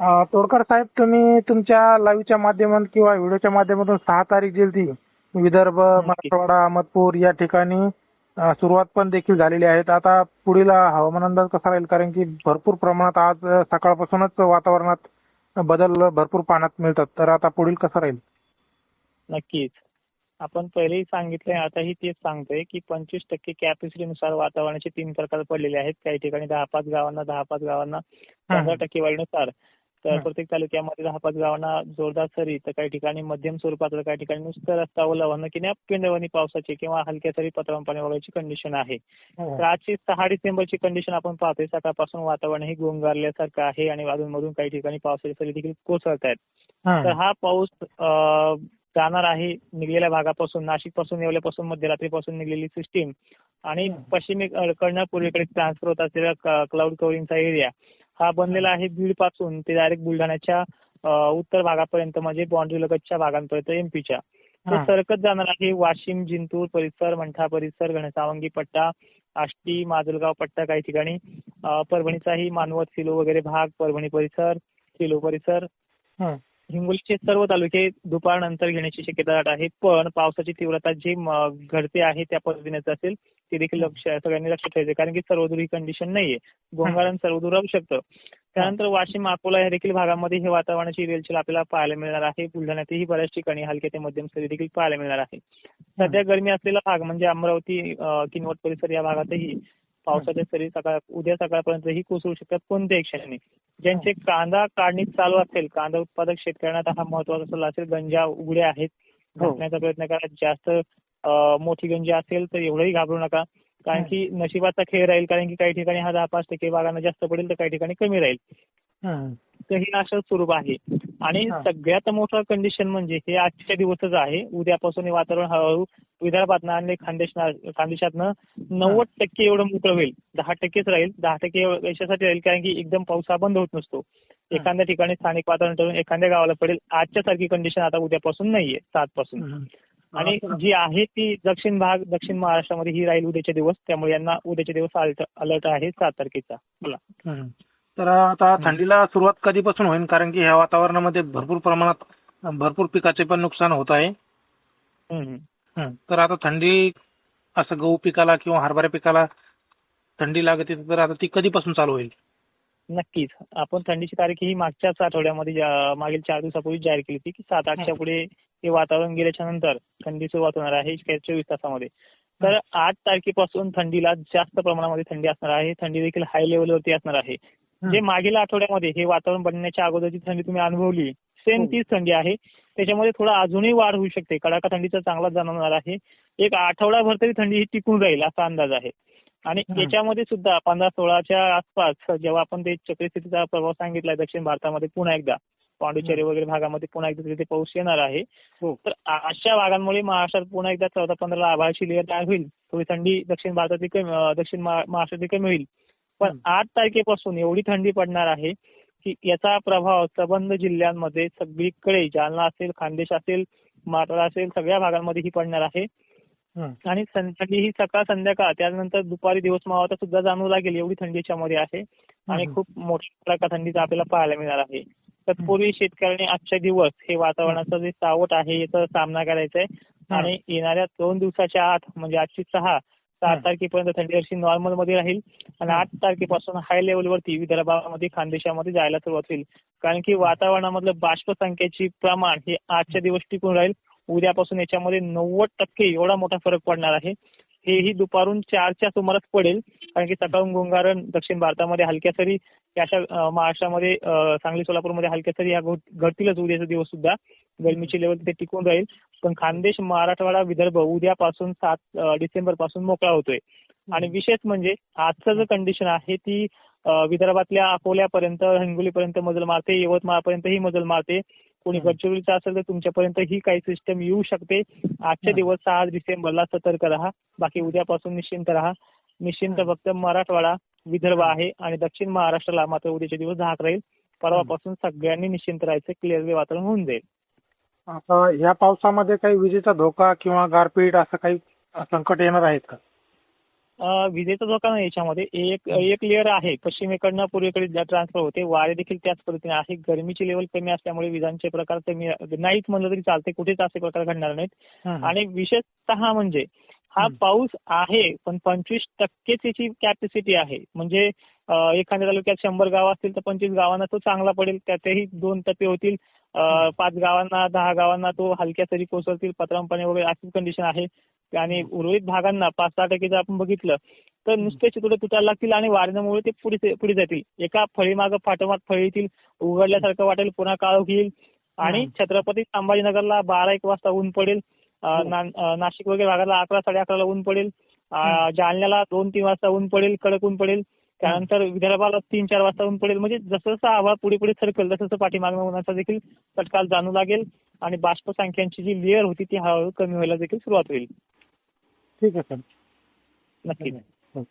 तोडकर साहेब तुम्ही तुमच्या लाईव्हच्या माध्यमातून किंवा व्हिडिओच्या माध्यमातून सहा तारीख दिली विदर्भ मराठवाडा अहमदपूर या ठिकाणी सुरुवात पण देखील झालेली आहे. आता पुढील हवामान अंदाज कसा राहील? कारण की भरपूर प्रमाणात आज सकाळपासूनच वातावरणात बदल भरपूर पाहण्यात मिळतात. तर आता पुढील कसं राहील? नक्कीच. आपण पहिलेही सांगितलंय आताही तेच सांगतोय की पंचवीस टक्के कॅपॅसिटीनुसार वातावरणाचे तीन प्रकार पडलेले आहेत. काही ठिकाणी दहा पाच गावांना दहा पाच गावांना पंधरा टक्के वाढीनुसार. तर हं. प्रत्येक तालुक्यामध्ये दहा पाच गावांना जोरदार सरी तर काही ठिकाणी मध्यम स्वरूपात काही ठिकाणी नुसतं रस्ता ओला होणं किंवा पिंडवणी पावसाची किंवा हलक्या सरी पत्रावून पाणी वगैरेची कंडिशन आहे तर आजची सहा डिसेंबरची कंडिशन आपण पाहतोय सकाळपासून वातावरण हे गोंगारल्यासारखं आहे आणि अधूनमधून काही ठिकाणी पावसाच्या सरी देखील कोसळत आहेत तर हं. हा पाऊस जाणार आहे निघलेल्या भागापासून नाशिकपासून येवल्यापासून मध्यरात्रीपासून निघलेली सिस्टीम आणि हं. पश्चिमेकडनं पूर्वेकडे ट्रान्सफर होत असलेला क्लाउड कव्हरिंगचा एरिया हा बनलेला आहे बीडपासून ते डायरेक्ट बुलढाण्याच्या उत्तर भागापर्यंत म्हणजे बाँड्री लगतच्या भागांपर्यंत एमपीच्या तो. सरकत जाणार आहे वाशिम जिंतूर परिसर मंठा परिसर घनसावंगी पट्टा आष्टी माजलगाव पट्टा काही ठिकाणी परभणीचाही मानवत सिलो वगैरे भाग परभणी परिसर सिलो परिसर. हिंगोलीचे सर्व तालुके दुपारनंतर घेण्याची शक्यता दाट आहे. पण पावसाची तीव्रता जी घडते आहे त्या पद्धतीनेच असेल ते देखील लक्ष सगळ्यांनी लक्षात ठेवायचे कारण की सर्वदूर ही कंडिशन नाहीये. गोंगारण सर्वदूर राहू शकतं. त्यानंतर वाशिम अकोला या देखील भागामध्ये हे वातावरणाची रेलचेल आपल्याला पाहायला मिळणार आहे. बुलढाण्यातही बऱ्याच ठिकाणी हलक्या ते मध्यम सरी देखील पाहायला मिळणार आहे. सध्या गरमी असलेला भाग म्हणजे अमरावती किनवट परिसर या भागातही पावसाच्या सरी सकाळ उद्या सकाळपर्यंतही कोसळू शकतात कोणत्याही क्षणी ज्यांचे कांदा काढणी चालू असेल कांदा उत्पादक शेतकऱ्यांना आता हा महत्त्वाचा सल्ला असेल गंजा उघड्या आहेत हो. घासण्याचा प्रयत्न करा जास्त मोठी गंजी असेल तर एवढंही घाबरू नका कारण हं. की नशिबाचा खेळ राहील कारण की काही ठिकाणी हा दहा पाच टक्के भागांना जास्त पडेल तर काही ठिकाणी कमी राहील हं. तर हे असं स्वरूप आहे आणि हा. सगळ्यात मोठं कंडिशन म्हणजे हे आजच्या दिवसच आहे उद्यापासून हे वातावरण हळूहळू विदर्भातनं आणि खानदेश खानदेशातनं नव्वद टक्के एवढं मोकळं होईल. दहा टक्केच राहील. दहा टक्के याच्यासाठी राहील कारण की एकदम पाऊस हा बंद होत नसतो. एखाद्या ठिकाणी स्थानिक वातावरण ठरून एखाद्या गावाला पडेल. आजच्या सारखी कंडिशन आता उद्यापासून नाहीये सात पासून. आणि जी आहे ती दक्षिण भाग दक्षिण महाराष्ट्रामध्ये ही राहील उद्याचे दिवस. त्यामुळे यांना उद्याचे दिवस अलर्ट अलर्ट आहे सात तारखेचा. बोला. तर आता थंडीला सुरुवात कधीपासून होईल कारण की ह्या वातावरणामध्ये भरपूर प्रमाणात भरपूर पिकाचे पण नुकसान होत आहे. तर आता थंडी असं गहू पिकाला किंवा हरभरा पिकाला थंडी लागते तर आता ती कधीपासून चालू होईल? नक्कीच. आपण थंडीची तारीख ही मागच्याच आठवड्यामध्ये मागील चार दिवसापूर्वी जाहीर केली होती की सात आठच्या पुढे हे वातावरण गेल्याच्यानंतर थंडी सुरुवात होणार आहे चोवीस तासामध्ये. तर आठ तारखेपासून थंडीला जास्त प्रमाणामध्ये थंडी असणार आहे. थंडी देखील हाय लेवलवरती असणार आहे. जे मागील आठवड्यामध्ये हे वातावरण बनण्याच्या अगोदरची थंडी तुम्ही अनुभवली सेम हो. तीच थंडी आहे. त्याच्यामध्ये थोडा अजूनही वाढ होऊ शकते. कडाका थंडीचा चांगला जाणवणार आहे. एक आठवडाभर तरी थंडी ही टिकून राहील असा अंदाज आहे. आणि. याच्यामध्ये सुद्धा पंधरा सोळाच्या आसपास जेव्हा आपण ते चक्रीस्थितीचा प्रभाव सांगितलाय दक्षिण भारतामध्ये पुन्हा एकदा पांडिचेरी वगैरे भागामध्ये पुन्हा एकदा तिथे पाऊस येणार आहे. हो. तर अशा भागांमुळे महाराष्ट्रात पुन्हा एकदा चौदा पंधरा आभाळाची लेअर तयार होईल. थोडी थंडी दक्षिण भारतातली कमी दक्षिण महा- महाराष्ट्रातली कमी होईल. पण. आठ तारखेपासून एवढी थंडी पडणार आहे. की याचा प्रभाव संबंध जिल्ह्यांमध्ये सगळीकडे जालना असेल खानदेश असेल मराठवाडा असेल सगळ्या भागांमध्ये ही पडणार आहे. आणि थंडी ही सकाळ संध्याकाळ त्यानंतर दुपारी दिवस मावळता सुद्धा जाणवू लागेल एवढी थंडी याच्यामध्ये आहे. आणि. खूप मोठ्या प्रकार थंडीचा आपल्याला पाहायला मिळणार आहे. तत्पूर्वी शेतकऱ्यांनी आजच्या दिवस हे वातावरणाचं जे सावट आहे याचा सामना करायचा आहे आणि येणाऱ्या दोन दिवसाच्या आत म्हणजे आजची सहा सात. तारखेपर्यंत थंडी अशी नॉर्मलमध्ये राहील आणि. आठ तारखेपासून हाय लेवलवरती विदर्भामध्ये खानदेशामध्ये जायला सुरुवात होईल कारण की वातावरणामधलं बाष्प संख्येची प्रमाण हे आजच्या दिवस टिकून राहील उद्यापासून याच्यामध्ये नव्वद टक्के एवढा मोठा फरक पडणार आहे हेही दुपारून चारच्या सुमारास पडेल कारण की सकाळून गोंगारण दक्षिण भारतामध्ये हलक्या सरी या अशा महाराष्ट्रामध्ये सांगली सोलापूरमध्ये हलक्या सरी ह्या घड- घडतीलच उद्याचा दिवस सुद्धा. गरमीची लेवल तिथे टिकून राहील. पण खानदेश मराठवाडा विदर्भ उद्यापासून सात डिसेंबरपासून मोकळा होतोय. आणि विशेष म्हणजे आजचं जे कंडिशन आहे ती विदर्भातल्या अकोल्यापर्यंत हिंगोलीपर्यंत मजल मारते यवतमाळपर्यंतही मजल मारते. कोणी हं. गडचिरोलीचं असेल तर तुमच्यापर्यंत ही काही सिस्टम येऊ शकते. आजच्या हं. दिवस सहा डिसेंबरला सतर्क राहा. बाकी उद्यापासून निश्चिंत राहा. निश्चिंत फक्त मराठवाडा विदर्भ आहे आणि दक्षिण महाराष्ट्राला मात्र उद्याचे दिवस झाक राहील. परवापासून सगळ्यांनी निश्चिंत राहायचं क्लिअरली वातावरण होऊन जाईल. आता या पावसामध्ये काही विजेचा धोका किंवा गारपीट असं काही संकट येणार आहेत का? विजेचा धोका नाही याच्यामध्ये. एक एक लेअर आहे. पश्चिमेकडनं पूर्वेकडे ट्रान्सफर होते वारे देखील त्याच पद्धतीने आहे. गरमीची लेवल कमी असल्यामुळे विजांचे प्रकार कमी नाहीच म्हणलं तरी चालते. कुठेच असे प्रकार घडणार नाहीत. आणि विशेषतः म्हणजे हा. पाऊस आहे पण पंचवीस टक्केच याची कॅपॅसिटी आहे. म्हणजे एखाद्या तालुक्यात शंभर गावं असतील तर पंचवीस गावांना तो चांगला पडेल. त्यातही दोन टप्पे होतील. पाच गावांना दहा गावांना तो हलक्या सरी कोसळतील पत्राम पाणी वगैरे अशी कंडिशन आहे. आणि उर्वरित भागांना पाच सहा टक्के जर आपण बघितलं तर नुसते चितुडे तुटायला लागतील आणि वारण्यामुळे ते पुढे पुढे जातील. एका फळीमागं फाटोमाट फळी येतील उघडल्यासारखं वाटेल पुन्हा काळोख येईल. आणि. छत्रपती संभाजीनगरला बारा एक वाजता ऊन पडेल. नाशिक वगैरे भागाला अकरा साडे अकराला ऊन पडेल. जालन्याला दोन तीन वाजता ऊन पडेल कडक ऊन पडेल. त्यानंतर विदर्भाला तीन चार वाजता ऊन पडेल. म्हणजे जसं जसं आभाळ पुढे पुढे सरकेल तसं तसं पाठीमागणं उन्हाचा देखील तत्काल जाणू लागेल आणि बाष्प संख्यांची जी लेअर होती ती हळूहळू कमी व्हायला देखील सुरुवात होईल. ठीक आहे सर. नक्कीच. हो.